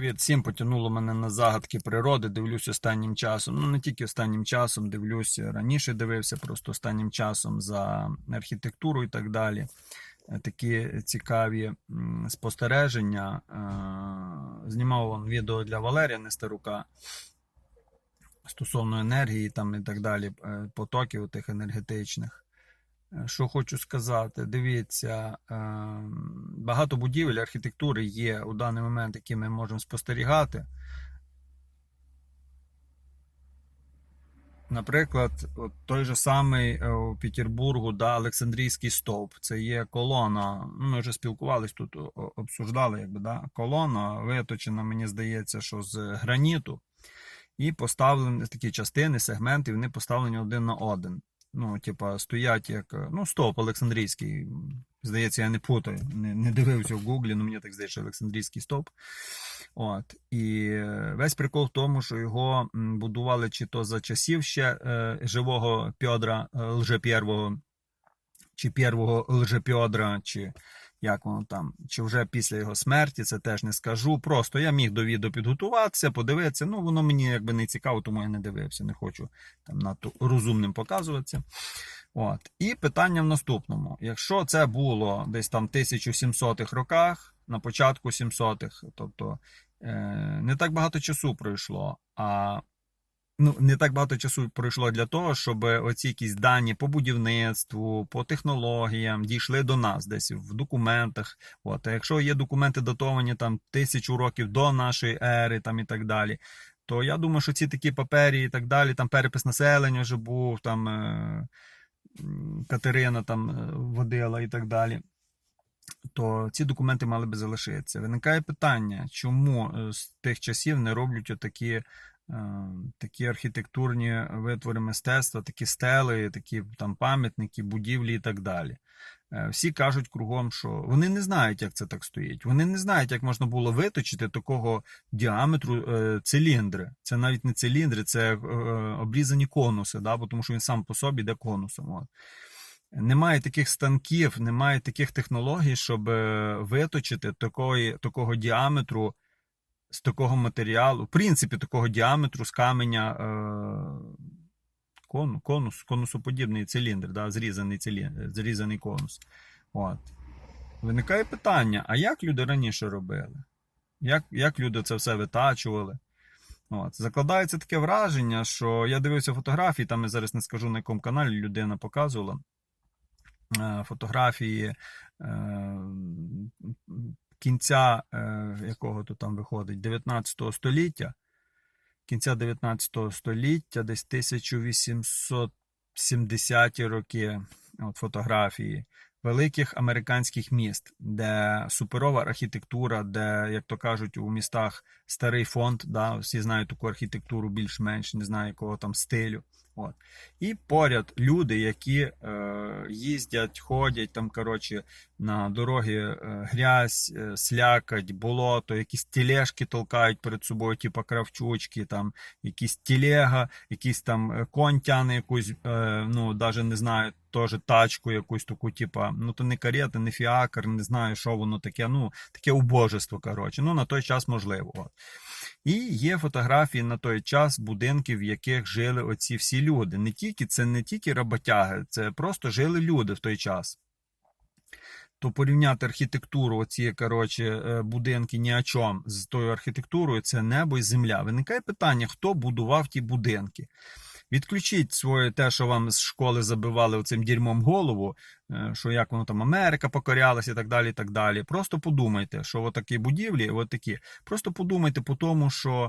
Привіт, всім потягнуло мене на загадки природи. Дивлюсь останнім часом. Ну не тільки останнім часом, дивлюсь раніше дивився, просто останнім часом за архітектуру і так далі. Е, Такі цікаві спостереження. Е, Знімав вон відео для Валерія Нестерука стосовно енергії там і так далі, е, потоків тих енергетичних. Е, Що хочу сказати, дивіться, е, багато будівель архітектури є у даний момент, які ми можемо спостерігати. Наприклад, от той же самий е, у Петербургу, да, Олександрійський стовп. Це є колона. Ну, ми вже спілкувались тут, обсуждали, якби, да, колона виточена, мені здається, що з граніту. І поставлені такі частини, сегменти, вони поставлені один на один. Ну, типа, стоять як. е, Ну, стоп, Олександрійський. Здається, я не путаю, не, не дивився в Гуглі, але мені так здається, Олександрійський стоп. От. І е, весь прикол в тому, що його будували чи то за часів ще е, живого Пьодра е, Лжепєрвого, чи первого Лжепьодра, чи як воно там, чи вже після його смерті, це теж не скажу. Просто я міг до відео підготуватися, подивитися. Ну, воно мені якби не цікаво, тому я не дивився, не хочу там надто розумним показуватися. От. І питання в наступному: якщо це було десь там 1700-х роках, на початку 700-х, тобто е, не так багато часу пройшло, а ну, не так багато часу пройшло для того, щоб оці якісь дані по будівництву, по технологіям дійшли до нас десь в документах. От, а якщо є документи датовані там тисячу років до нашої ери, там і так далі. То я думаю, що ці такі папері і так далі, там перепис населення вже був, там е, Катерина там е, водила і так далі. То ці документи мали би залишитися. Виникає питання, чому е, з тих часів не роблять отакі, е, такі архітектурні витвори мистецтва, такі стели, такі там пам'ятники, будівлі і так далі. Е, Всі кажуть кругом, що вони не знають, як це так стоїть. Вони не знають, як можна було виточити такого діаметру циліндри. Це навіть не циліндри, це обрізані конуси, да, тому що він сам по собі йде конусом. От. Немає таких станків, немає таких технологій, щоб е, виточити такої, такого діаметру з такого матеріалу, в принципі, такого діаметру з каменя е, кон, конус, конусоподібний циліндр, да, зрізаний, циліндр, зрізаний конус. От. Виникає питання: а як люди раніше робили? Як, як люди це все витачували? От. Закладається таке враження, що я дивився фотографії, там я зараз не скажу на якому каналі людина показувала фотографії е, кінця, е, якого то там виходить, 19 століття. Кінця 19 століття, десь 1870-ті роки от фотографії великих американських міст, де суперова архітектура, де, як то кажуть, у містах старий фонд, да, всі знають таку архітектуру більш-менш, не знаю якого там стилю. От. І поряд люди, які е, їздять, ходять там, коротше, на дороги е, грязь, е, слякоть, болото, якісь тележки толкають перед собою, типу кравчучки, там, якісь телега, якийсь там е, конь тяне якусь, е, ну, навіть не знаю, теж тачку якусь таку, типу, ну то не карета, не фіакр, не знаю, що воно таке, ну, таке убожество, коротше. Ну, на той час можливо. От. І є фотографії на той час будинків, в яких жили оці всі люди. Не тільки це не тільки роботяги, це просто жили люди в той час. То порівняти архітектуру, оці коротше, е, будинки ні о чому з тою архітектурою, це небо і земля. Виникає питання, хто будував ті будинки. Відключіть своє те, що вам з школи забивали оцим дерьмом голову, що як воно там Америка покорялася і так далі. і так далі. Просто подумайте, що отакі будівлі, от такі. Просто подумайте по тому, що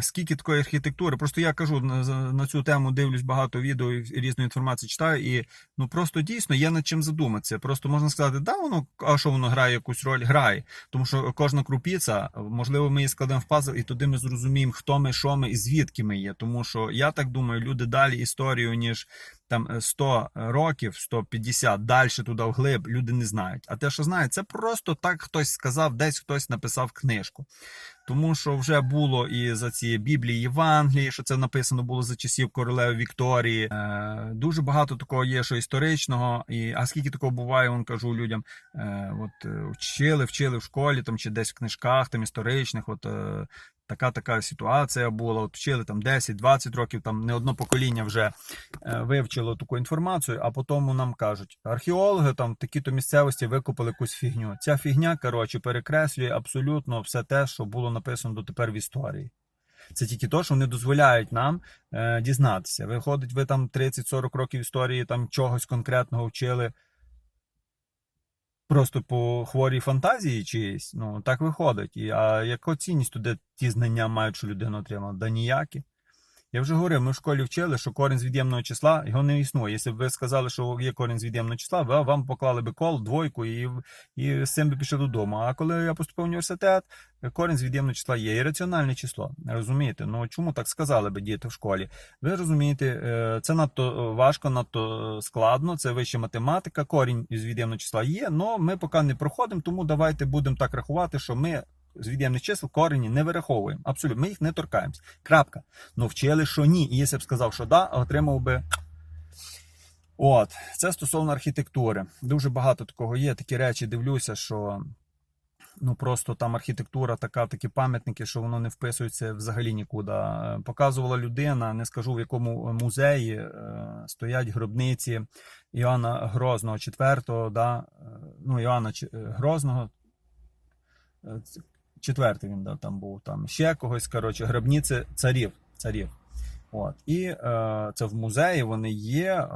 скільки такої архітектури. Просто я кажу на цю тему, дивлюсь багато відео і різної інформації читаю, і ну просто дійсно є над чим задуматися. Просто можна сказати, да, воно а що воно грає якусь роль? Грає. Тому що кожна крупіця, можливо, ми її складемо в пазл, і туди ми зрозуміємо, хто ми, що ми і звідки ми є. Тому що я так думаю, люди далі історію, ніж там е, 100 років, 150, далі туди вглиб, люди не знають. А те, що знають, це просто так хтось сказав, десь хтось написав книжку. Тому що вже було і за ці Біблії Євангелії, що це написано було за часів королеви Вікторії. Е, дуже багато такого є, що історичного. І, а скільки такого буває, он кажу людям, е, от е, вчили, вчили в школі там чи десь в книжках там історичних. От е, така така ситуація була. От вчили там 10-20 років, там не одно покоління вже е, вивчило таку інформацію, а потім нам кажуть, археологи там такі-то місцевості викопали якусь фігню. Ця фігня, коротше, перекреслює абсолютно все те, що було написано дотепер в історії. Це тільки то, що вони дозволяють нам е, дізнатися. Виходить, ви там 30-40 років історії там чогось конкретного вчили. Просто по хворій фантазії чиїсь, ну так виходить. І, а яку цінність туди ті знання мають, що людина отримала? Да ніякі. Я вже говорив, ми в школі вчили, що корінь з від'ємного числа його не існує. Якщо б ви сказали, що є корінь з від'ємного числа, ви вам поклали би кол, двойку і, і з цим би пішли додому. А коли я поступив в університет, корінь з від'ємного числа є і раціональне число. Розумієте? Ну чому так сказали би діти в школі? Ви розумієте, е, це надто важко, надто складно. Це вища математика. Корінь з від'ємного числа є, але ми поки не проходимо, тому давайте будемо так рахувати, що ми з від'ємних чисел корені не вираховуємо. Абсолютно, ми їх не торкаємось. Крапка. Ну вчили, що ні. І якщо б сказав, що да, отримав би. От, це стосовно архітектури. Дуже багато такого є. Такі речі дивлюся, що ну просто там архітектура така, такі пам'ятники, що воно не вписується взагалі нікуди. Показувала людина, не скажу в якому музеї е, стоять гробниці Іоанна Грозного, 4-го, да, е, ну, Іоанна Грозного. Четвертий він да, там був, там ще когось, коротше, гробниці царів. царів. От. І е, це в музеї вони є. Е,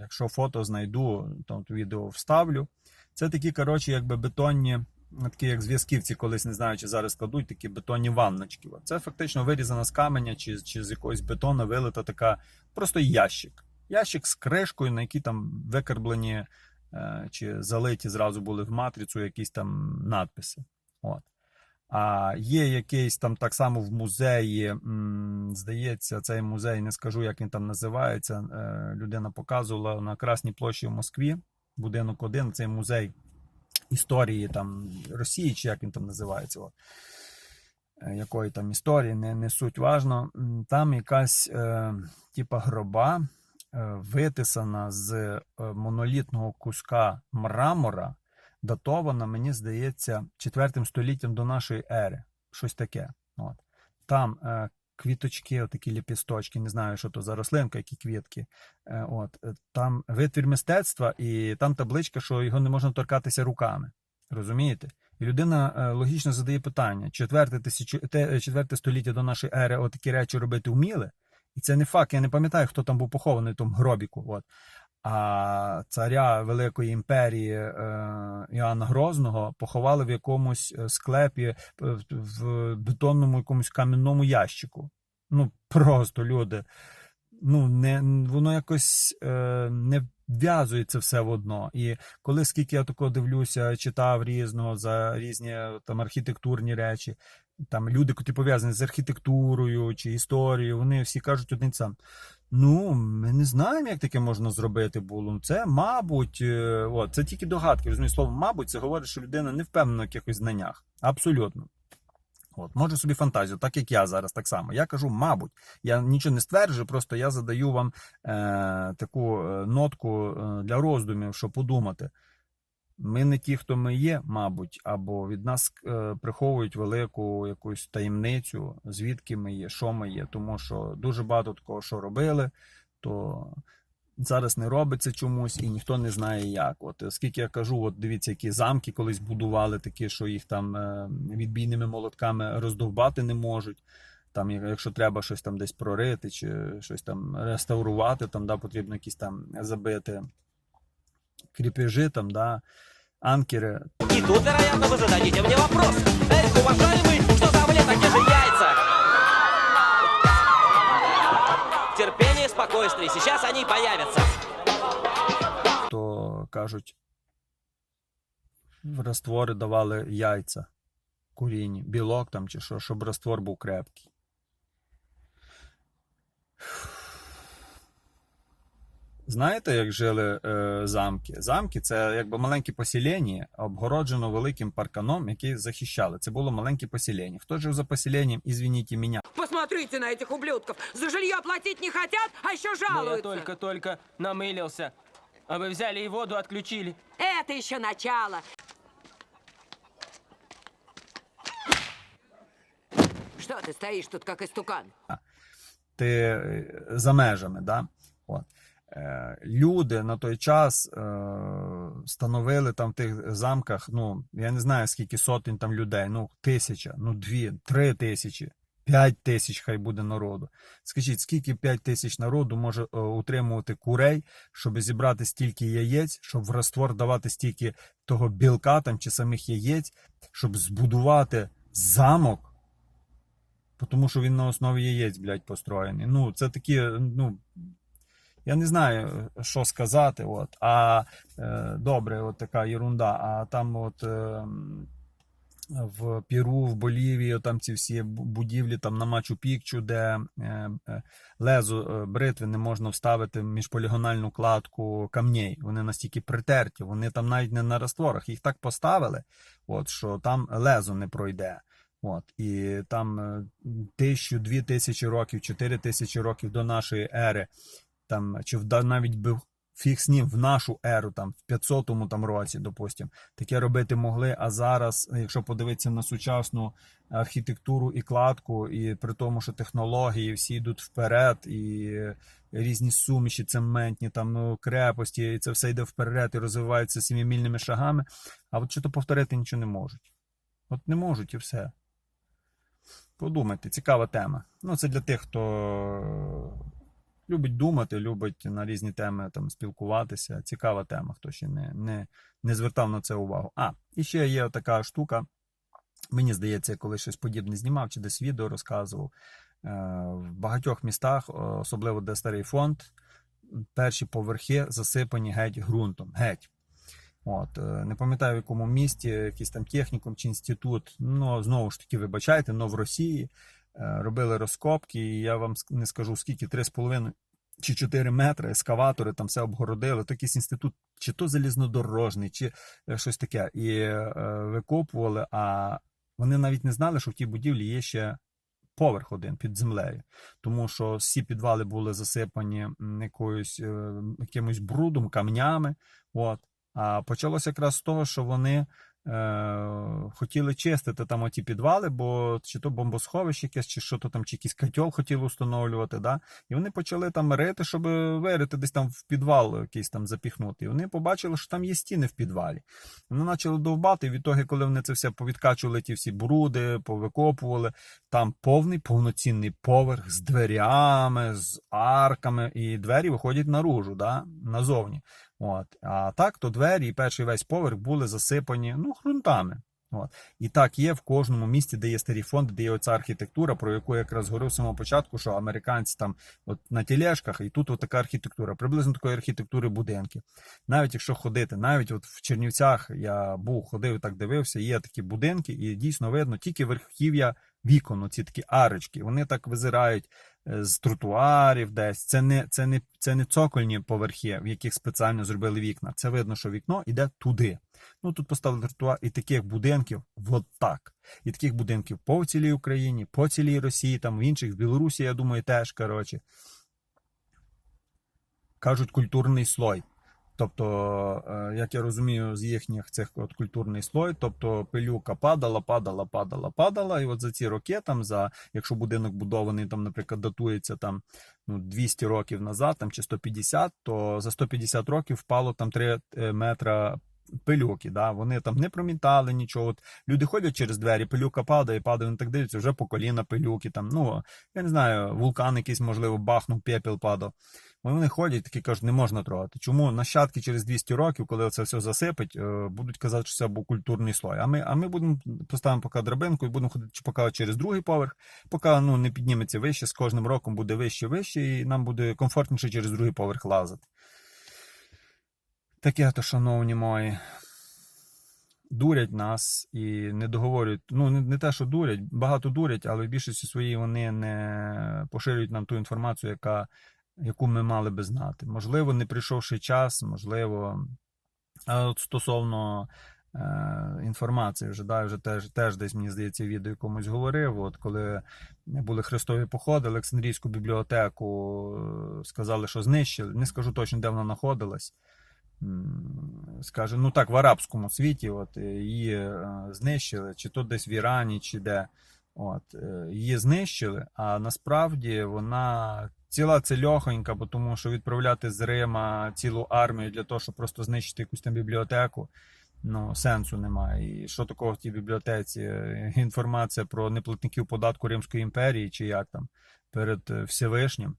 якщо фото знайду, то відео вставлю. Це такі, коротше, якби бетонні, такі як зв'язківці, колись не знаю, чи зараз кладуть такі бетонні ванночки. Це фактично вирізана з каменя чи, чи з якогось бетону вилита така просто ящик. Ящик з кришкою, на якій там викарблені е, чи залиті зразу були в матрицю якісь там надписи. От. А є якийсь там так само в музеї, здається, цей музей, не скажу, як він там називається. е, Людина показувала на Красній площі в Москві, будинок 1, цей музей історії там Росії, чи як він там називається. От. Е, Якої там історії, не, не суть важно. Там якась е, типа гроба е, витисана з е, монолітного куска мрамора датована, мені здається, 4 століттям до нашої ери. Щось таке. От. Там е, квіточки, отакі ліпісточки, не знаю, що то за рослинка, які квітки. Е, от. е, Там витвір мистецтва, і там табличка, що його не можна торкатися руками. Розумієте? І людина е, логічно задає питання: четверте, тисячу, те, четверте століття до нашої ери отакі речі робити вміли. І це не факт, я не пам'ятаю, хто там був похований в тому гробіку. От. А царя Великої імперії е, Іоанна Грозного поховали в якомусь е, склепі е, в, бетонному якомусь кам'яному ящику. Ну, просто люди. Ну, не, воно якось е, не в'язується все в одно. І коли скільки я такого дивлюся, читав різного за різні там архітектурні речі, там люди, які пов'язані з архітектурою чи історією, вони всі кажуть один сам. Ну, ми не знаємо, як таке можна зробити було. Ну, Це, мабуть, е, от, це тільки догадки. Розумію, слово, мабуть, це говорить, що людина не впевнена в якихось знаннях. Абсолютно. От, може собі фантазію, так як я зараз так само. Я кажу, мабуть, я нічого не стверджую, просто я задаю вам е, таку е, нотку е, для роздумів, щоб подумати. Ми не ті, хто ми є, мабуть, або від нас е, приховують велику якусь таємницю, звідки ми є, що ми є. Тому що дуже багато такого, що робили, то зараз не робиться чомусь і ніхто не знає як. От оскільки я кажу, от дивіться, які замки колись будували, такі, що їх там е, відбійними молотками роздовбати не можуть. Там, якщо треба щось там десь прорити чи щось там реставрувати, там да, потрібно якісь там забити кріпежі, там, да, анкери. И тут, вероятно, вы зададите мне вопрос. Эх, уважаемый, что за омлет, а где же яйца? Терпение, спокойствие, сейчас они появятся. то кажуть, в раствори давали яйця куріні, білок там чи що, щоб раствор був крепкий. Знаєте, як жили е, замки? Замки це якби маленькі поселення, обгороджено великим парканом, який захищали. Це було маленьке поселення. Хто жив за поселенням, ізвініть мене. Посмотрите на этих ублюдков. За жилье платить не хотят, а еще Да я жалуются. только-только намылился. А вы взяли и воду отключили. Это еще начало. Что ты стоишь тут, как истукан? ти е, за межами. Да? От. Е, люди на той час е, становили там в тих замках, ну, я не знаю, скільки сотень там людей, ну, тисяча, ну, дві, три тисячі, п'ять тисяч хай буде народу. Скажіть, скільки п'ять тисяч народу може е, утримувати курей, щоб зібрати стільки яєць, щоб в раствор давати стільки того білка там чи самих яєць, щоб збудувати замок, тому що він на основі яєць, блядь, построєний. Ну, це такі, ну. Я не знаю, що сказати. От. А е, добре, от така ерунда. А там, от е, в Перу, в Болівії, там ці всі будівлі там на Мачу Пікчу, де е, е, лезо е, бритви не можна вставити в міжполігональну кладку камней. Вони настільки притерті, вони там навіть не на растворах. Їх так поставили, от, що там лезо не пройде. От, і там тисячу, дві тисячі років, чотири тисячі років до нашої ери, там, чи вда- навіть би фіг ним в нашу еру, там, в 500-му там році, допустим, таке робити могли. А зараз, якщо подивитися на сучасну архітектуру і кладку, і при тому, що технології всі йдуть вперед, і різні суміші цементні, там ну, крепості, і це все йде вперед і розвивається сімімільними шагами. А от що то повторити нічого не можуть. От не можуть і все. Подумайте, цікава тема. Ну, це для тих, хто любить думати, любить на різні теми там спілкуватися. Цікава тема, хто ще не, не, не звертав на це увагу. А, і ще є така штука. Мені здається, я коли щось подібне знімав чи десь відео розказував. Е, В багатьох містах, особливо де старий фонд, перші поверхи засипані геть ґрунтом. Геть. От, е, не пам'ятаю, в якому місті, якийсь там технікум чи інститут. Ну, знову ж таки, вибачайте, но в Росії робили розкопки, і я вам не скажу скільки, 3,5 чи 4 метри, ескаватори там все обгородили. То інститут, чи то залізнодорожний, чи е, щось таке. І е, викопували, а вони навіть не знали, що в тій будівлі є ще поверх один під землею. Тому що всі підвали були засипані якоюсь, е, якимось брудом, камнями. От. А почалося якраз з того, що вони е, хотіли чистити там оті підвали, бо чи то бомбосховище якесь, чи що то там, чи якийсь котел хотіли встановлювати. Да? І вони почали там рити, щоб вирити десь там в підвал якийсь там запіхнути. І вони побачили, що там є стіни в підвалі. Вони почали довбати, і відтоді, коли вони це все повідкачували, ті всі бруди, повикопували, там повний повноцінний поверх з дверями, з арками, і двері виходять наружу, да? назовні. От. А так, то двері і перший весь поверх були засипані ну, ґрунтами. От. І так є в кожному місті, де є старі фонди, де є оця архітектура, про яку я якраз говорив з самого початку, що американці там от на тележках, і тут от така архітектура, приблизно такої архітектури будинки. Навіть якщо ходити, навіть от в Чернівцях я був, ходив так дивився, є такі будинки, і дійсно видно тільки верхів'я вікон, оці такі арочки. Вони так визирають з тротуарів десь. Це не, це, не, це не цокольні поверхи, в яких спеціально зробили вікна. Це видно, що вікно йде туди. Ну тут поставили тротуар, і таких будинків от так. І таких будинків по цілій Україні, по цілій Росії, там в інших, в Білорусі, я думаю, теж, коротше. Кажуть, культурний слой. Тобто, е, як я розумію, з їхніх цих от культурний слой, тобто пилюка падала, падала, падала, падала. І от за ці роки, там, за, якщо будинок будований, там, наприклад, датується там, ну, 200 років назад, там, чи 150, то за 150 років впало там 3 метра пилюки. Да? Вони там не промітали нічого. От люди ходять через двері, пилюка падає, падає, вони так дивляться, вже по коліна пилюки. Там, ну, я не знаю, вулкан якийсь, можливо, бахнув, пепел падав. Вони ходять, такі кажуть, не можна трогати. Чому нащадки через 200 років, коли це все засипить, е, будуть казати, що це був культурний слой. А ми, а ми будемо поставимо поки драбинку і будемо ходити поки через другий поверх, поки ну, не підніметься вище, з кожним роком буде вище, вище, і нам буде комфортніше через другий поверх лазити. Таке то, шановні мої. Дурять нас і не договорюють. Ну, не, не те, що дурять, багато дурять, але в більшості своїй вони не поширюють нам ту інформацію, яка яку ми мали би знати. Можливо, не прийшов ще час, можливо. От стосовно е, інформації, вже, да, вже теж, теж десь, мені здається, відео комусь говорив. От коли були хрестові походи, Олександрійську бібліотеку е, сказали, що знищили. Не скажу точно, де вона знаходилась. М, ну так, в арабському світі, от е, її е, знищили, чи то десь в Ірані, чи де. От, е, її знищили, а насправді вона ціла цельохонька, бо тому що відправляти з Рима цілу армію для того, щоб просто знищити якусь там бібліотеку, ну, сенсу немає. І що такого в тій бібліотеці? Інформація про неплатників податку Римської імперії, чи як там, перед е, Всевишнім.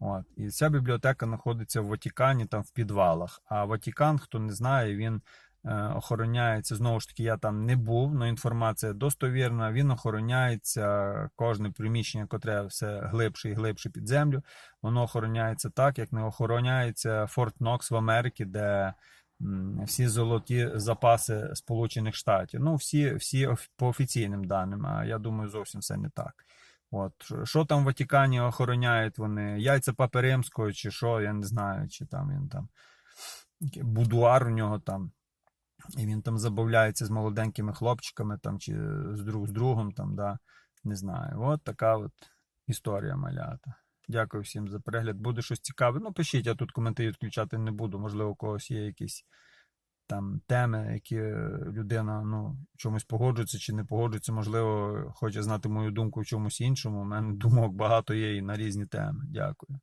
От. І ця бібліотека знаходиться в Ватикані, там в підвалах. А Ватикан, хто не знає, він е, охороняється. Знову ж таки, я там не був, але інформація достовірна. Він охороняється кожне приміщення, котре все глибше і глибше під землю. Воно охороняється так, як не охороняється Форт Нокс в Америці, де всі золоті запаси Сполучених Штатів. Ну, всі, всі по офіційним даним, а я думаю, зовсім все не так. От що- там в Ватикані охороняють вони? Яйця Папи Римського, чи що, я не знаю, чи там він там будуар у нього там. І він там забавляється з молоденькими хлопчиками там, чи з, друг, з другом, там, да, не знаю. От така от історія малята. Дякую всім за перегляд. Буде щось цікаве. Ну, пишіть, я тут коментарі відключати не буду. Можливо, у когось є якісь там теми, які людина ну, чомусь погоджується чи не погоджується. Можливо, хоче знати мою думку в чомусь іншому. У мене думок багато є і на різні теми. Дякую.